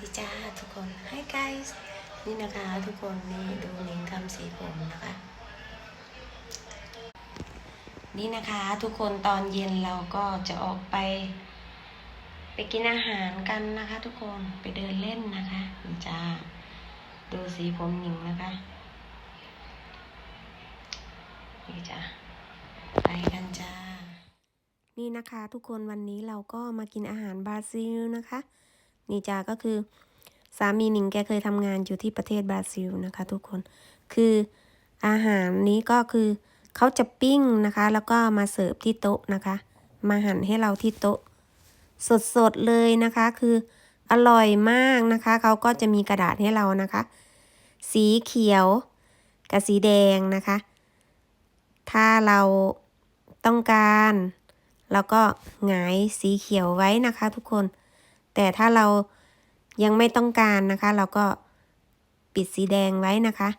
ดีจ้าทุกคน Hi guys นี่นะคะทุกคนนี่ดูหนิงทำสีผมนะคะ นี่นะคะทุกคนตอนเย็นเราก็จะออกไป ไปกินอาหารกันนะคะ ทุกคนไปเดินเล่นนะคะนี่จ้าดูสีผมหนิงนะคะนี่จ้าไปกันจ้านี่นะคะ ทุกคนวันนี้เราก็มากินอาหารบราซิลนะคะ นี่จ้าก็คือสามีหนิงแกเคยทำงานอยู่ที่ประเทศบราซิลนะคะ ทุกคน คืออาหารนี้ก็คือเขาจะปิ้งนะคะ แล้วก็มาเสิร์ฟที่โต๊ะนะคะ มาหั่นให้เราที่โต๊ะ สดๆเลยนะคะ คืออร่อยมากนะคะ เขาก็จะมีกระดาษให้เรานะคะ สีเขียวกับสีแดงนะคะ ถ้าเราต้องการ เราก็หงายสีเขียวไว้นะคะ ทุกคน แต่ถ้าเรายังไม่ต้องการนะคะ เราก็ปิดสีแดงไว้นะคะ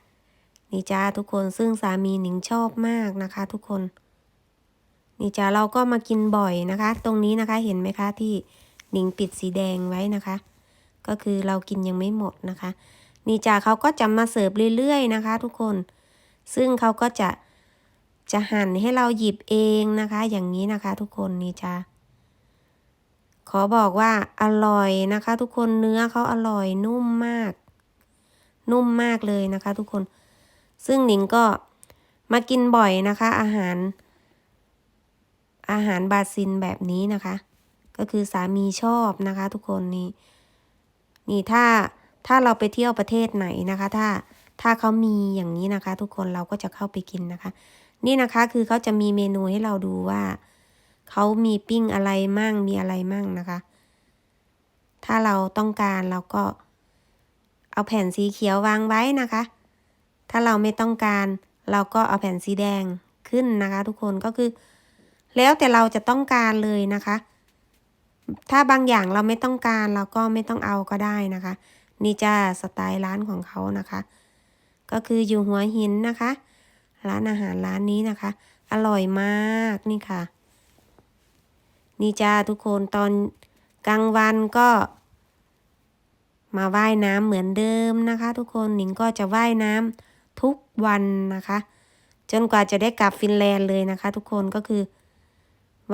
นี่จ้าทุกคนซึ่งสามีหนิงชอบมากนะคะ ทุกคน นี่จ้าเราก็มากินบ่อยนะคะ ตรงนี้นะคะเห็นไหมคะที่หนิงปิดสีแดงไว้นะคะ ก็คือเรากินยังไม่หมดนะคะ นี่จ้าเขาก็จะมาเสิร์ฟเรื่อยๆนะคะ ทุกคน ซึ่งเขาก็จะจะหั่นให้เราหยิบเองนะคะ อย่างนี้นะคะ ทุกคนนี่จ้า ขอบอกว่าอร่อยนะคะ ทุกคนเนื้อเขาอร่อยนุ่มมาก นุ่มมากเลยนะคะ ทุกคน ซึ่งหนิงก็มากินบ่อยนะคะ อาหาร อาหารบาซิลแบบนี้นะคะ ก็คือสามีชอบนะคะ ทุกคนนี่นี่ถ้าถ้าเราไปเที่ยวประเทศไหนนะคะ ถ้าถ้าเขามีอย่างนี้นะคะ ทุกคนเราก็จะเข้าไปกินนะคะ นี่นะคะคือเขาจะมีเมนูให้เราดูว่า เขามีปิ้งอะไรมั่งมีอะไรมั่งนะคะ ถ้าเราต้องการเราก็ เอาแผ่นสีเขียววางไว้นะคะ ถ้าเราไม่ต้องการเราก็เอาแผ่นสีแดงขึ้นนะคะ ทุกคนก็คือ แล้วแต่เราจะต้องการเลยนะคะ ถ้าบางอย่างเราไม่ต้องการเราก็ไม่ต้องเอาก็ได้นะคะ นี่จ้าสไตล์ร้านของเขานะคะ ก็คืออยู่หัวหินนะคะ ร้านอาหารร้านนี้นะคะ อร่อยมากนี่ค่ะ นี่จ้าทุกคนตอนกลางวันก็ มาว่ายน้ำเหมือนเดิมนะคะ ทุกคนหนิงก็จะว่ายน้ำทุกวันนะคะ จนกว่าจะได้กลับฟินแลนด์เลยนะคะ ทุกคนก็คือ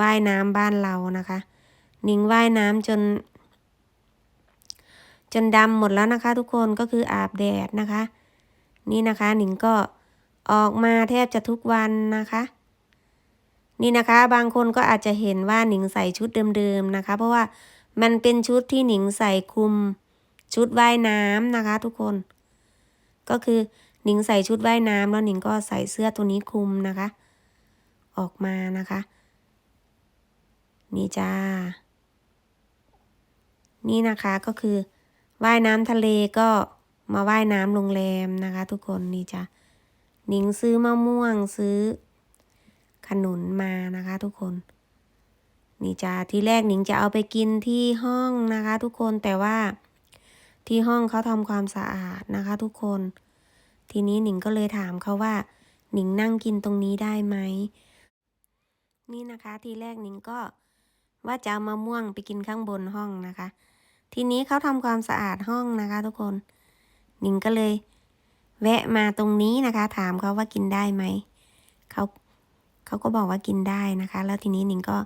ว่ายน้ำบ้านเรานะคะหนิงว่ายน้ำจน จนดำหมดแล้วนะคะ ทุกคนก็คืออาบแดดนะคะ นี่นะคะหนิงก็ออกมาแทบจะทุกวันนะคะ นี่นะคะบางคนก็อาจจะเห็นว่าหนิงใส่ชุดเดิมๆนะคะ เพราะว่ามันเป็นชุดที่หนิงใส่คลุมชุดว่ายน้ำนะคะ ทุกคน ก็คือหนิงใส่ชุดว่ายน้ำแล้วหนิงก็ใส่เสื้อตัวนี้คลุมนะคะ ออกมานะคะ นี่จ้า นี่นะคะก็คือว่ายน้ำทะเลก็มาว่ายน้ำโรงแรมนะคะ ทุกคนนี่จ้ะหนิงซื้อมะม่วงซื้อ ขนุนมานะคะ ทุกคน นี่จ้าที่แรกหนิงจะเอาไปกินที่ห้องนะคะ ทุกคนแต่ว่าที่ห้องเขาทำความสะอาดนะคะ ทุกคน ทีนี้หนิงก็เลยถามเขาว่า หนิงนั่งกินตรงนี้ได้ไหมนี่นะคะ ทีแรกหนิงก็ว่าจะเอามะม่วงไปกินข้างบนห้องนะคะ ทีนี้เขาทำความสะอาดห้องนะคะ ทุกคน หนิงก็เลย แวะมาตรงนี้นะคะ ถามเขาว่ากินได้ไหมเขา เขาก็บอกว่ากินได้นะคะ แล้วทีนี้นิงก็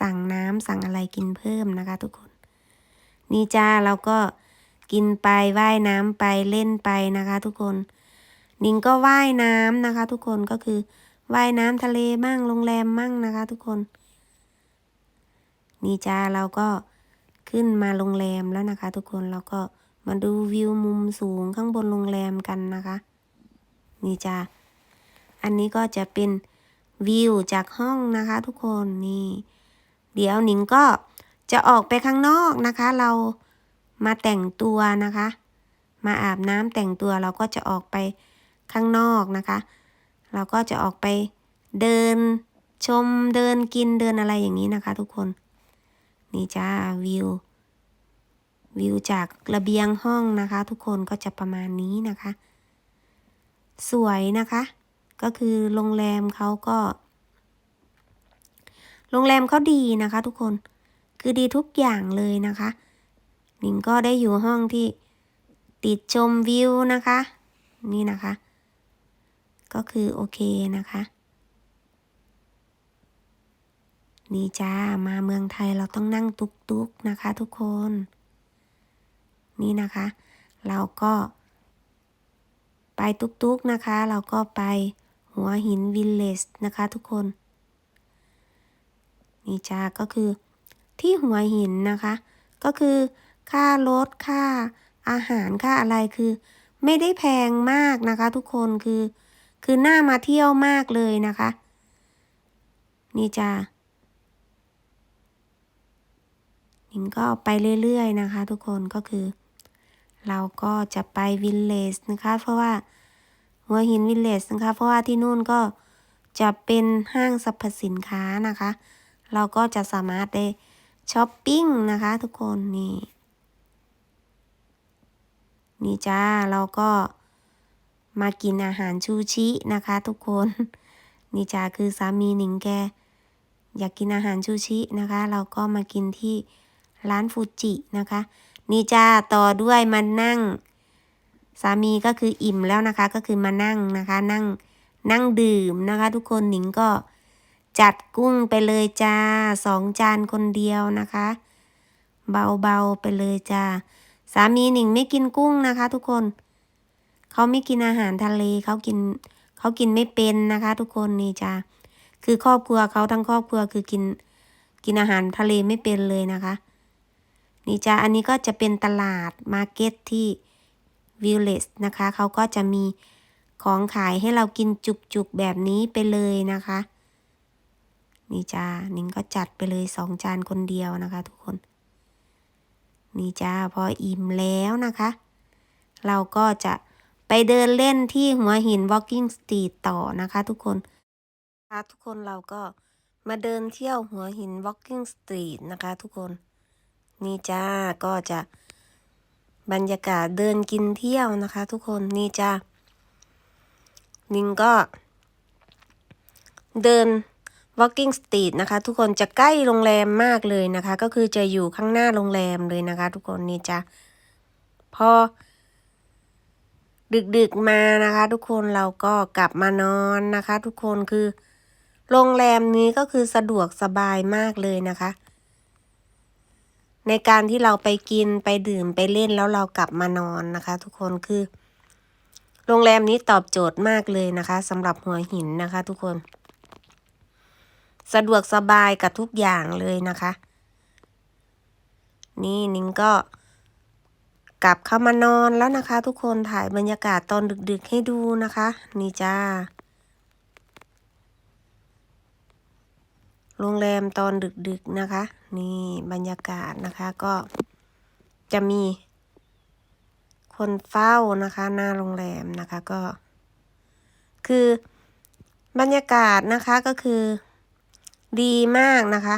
สั่งน้ำสั่งอะไรกินเพิ่มนะคะ ทุกคน นี่จ้าเราก็กินไปว่ายน้ำไปเล่นไปนะคะ ทุกคน นิงก็ว่ายน้ำนะคะ ทุกคนก็คือว่ายน้ำทะเลมั่งโรงแรมมั่งนะคะ ทุกคน นี่จ้าเราก็ขึ้นมาโรงแรมแล้วนะคะ ทุกคนเราก็มาดูวิวมุมสูงข้างบนโรงแรมกันนะคะ นี่จ้าอันนี้ก็จะเป็น วิวจากห้องนะคะ ทุกคนนี่ เดี๋ยวหนิงก็จะออกไปข้างนอกนะคะ เรามาแต่งตัวนะคะ มาอาบน้ำแต่งตัวเราก็จะออกไปข้างนอกนะคะ เราก็จะออกไปเดินชมเดินกินเดินอะไรอย่างนี้นะคะ ทุกคนนี่จ้าวิววิวจากระเบียงห้องนะคะ ทุกคนก็จะประมาณนี้นะคะ สวยนะคะ ก็คือโรงแรมเขาก็ โรงแรมเขาดีนะคะทุกคน คือดีทุกอย่างเลยนะคะ หนิงก็ได้อยู่ห้องที่ติดชมวิวนะคะ นี่นะคะ ก็คือโอเคนะคะ นี่จ้า มาเมืองไทยเราต้องนั่งตุกตุกๆนะคะทุกคน นี่นะคะ เราก็ไปตุกๆนะคะ เราก็ไป หัวหินวิลเลจนะคะทุกคน นี่จ้าก็คือที่หัวหินนะคะ ก็คือค่ารถค่าอาหารค่าอะไรคือ ไม่ได้แพงมากนะคะ ทุกคนคือ คือน่ามาเที่ยวมากเลยนะคะ นี่จ้าหนิงก็ไปเรื่อยๆนะคะ ทุกคนก็คือ เราก็จะไปวิลเลจนะคะ เพราะว่า หัวหินวิลเลจนะคะ เพราะว่าที่นู่นก็จะเป็นห้างสรรพสินค้านะคะ เราก็จะสามารถได้ช้อปปิ้งนะคะทุกคนนี่นี่จ้าเราก็มากินอาหารชูชินะคะ ทุกคนนี่จ้าคือสามีหนิงแก อยากกินอาหารชูชินะคะ เราก็มากินที่ร้านฟูจินะคะ นี่จ้าต่อด้วยมานั่ง สามีก็คืออิ่มแล้วนะคะ ก็คือมานั่งนะคะ นั่งนั่งดื่มนะคะ ทุกคนหนิงก็จัดกุ้งไปเลยจ้าสองจานคนเดียวนะคะ เบาๆไปเลยจ้าสามีหนิงไม่กินกุ้งนะคะ ทุกคน เขาไม่กินอาหารทะเลเขากินเขากินไม่เป็นนะคะ ทุกคนนี่จ้าคือครอบครัวเขาทั้งครอบครัวคือกินกินอาหารทะเลไม่เป็นเลยนะคะ นี่จ้าอันนี้ก็จะเป็นตลาดมาร์เก็ตที่ วิลเลจนะคะ เขาก็จะมีของขายให้เรากินจุกๆ แบบนี้ไปเลยนะคะ นี่จ้านิงก็จัดไปเลยสองจานคนเดียวนะคะ ทุกคน นี่จ้าพออิ่มแล้วนะคะ เราก็จะไปเดินเล่นที่หัวหิน Walking Street ต่อนะคะทุกคนค่ะทุกคนเราก็มาเดินเที่ยวหัวหิน Walking Street นะคะ ทุกคน นี่จ้าก็จะ บรรยากาศเดินกินเที่ยวนะคะ ทุกคนนี่จ้านิงก็ เดิน Walking Street นะคะ ทุกคนจะใกล้โรงแรมมากเลยนะคะ ก็คือจะอยู่ข้างหน้าโรงแรมเลยนะคะ ทุกคนนี่จ้ะพอ ดึกๆมานะคะ ทุกคนเราก็กลับมานอนนะคะ ทุกคนคือ โรงแรมนี้ก็คือสะดวกสบายมากเลยนะคะ ในการที่เราไปกินไปดื่มไปเล่นแล้วเรากลับมานอนนะคะ ทุกคนคือ โรงแรมนี้ตอบโจทย์มากเลยนะคะสำหรับหัวหินนะคะ ทุกคน สะดวกสบายกับทุกอย่างเลยนะคะ นี่นิ้งก็กลับเข้ามานอนแล้วนะคะ ทุกคนถ่ายบรรยากาศตอนดึกๆให้ดูนะคะ นี่จ้า โรงแรมตอนดึกๆนะคะ นี่บรรยากาศนะคะก็จะมี คนเฝ้านะคะ หน้าโรงแรมนะคะก็ คือบรรยากาศนะคะก็คือ ดีมากนะคะ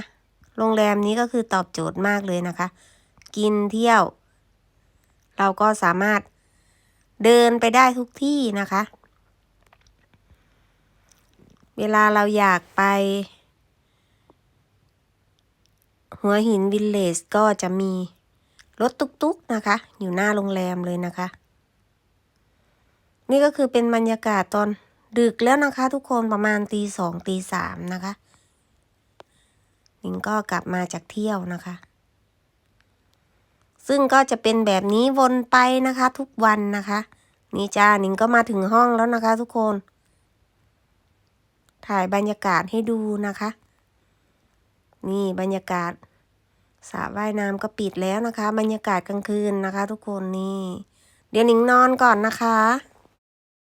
โรงแรมนี้ก็คือตอบโจทย์มากเลยนะคะ กินเที่ยว เราก็สามารถเดินไปได้ทุกที่นะคะ เวลาเราอยากไป หัวหินวิลเลจก็จะมีรถตุกๆนะคะ อยู่หน้าโรงแรมเลยนะคะ นี่ก็คือเป็นบรรยากาศตอนดึกแล้วนะคะ ทุกคนประมาณตีสองตีสามนะคะหนิงก็กลับมาจากเที่ยวนะคะ ซึ่งก็จะเป็นแบบนี้วนไปนะคะ ทุกวันนะคะ นี่จ้าหนิงก็มาถึงห้องแล้วนะคะ ทุกคน ถ่ายบรรยากาศให้ดูนะคะ นี่บรรยากาศ สระว่ายน้ำก็ปิดแล้วนะคะ บรรยากาศกลางคืนนะคะ ทุกคนนี่ เดี๋ยวหนิงนอนก่อนนะคะ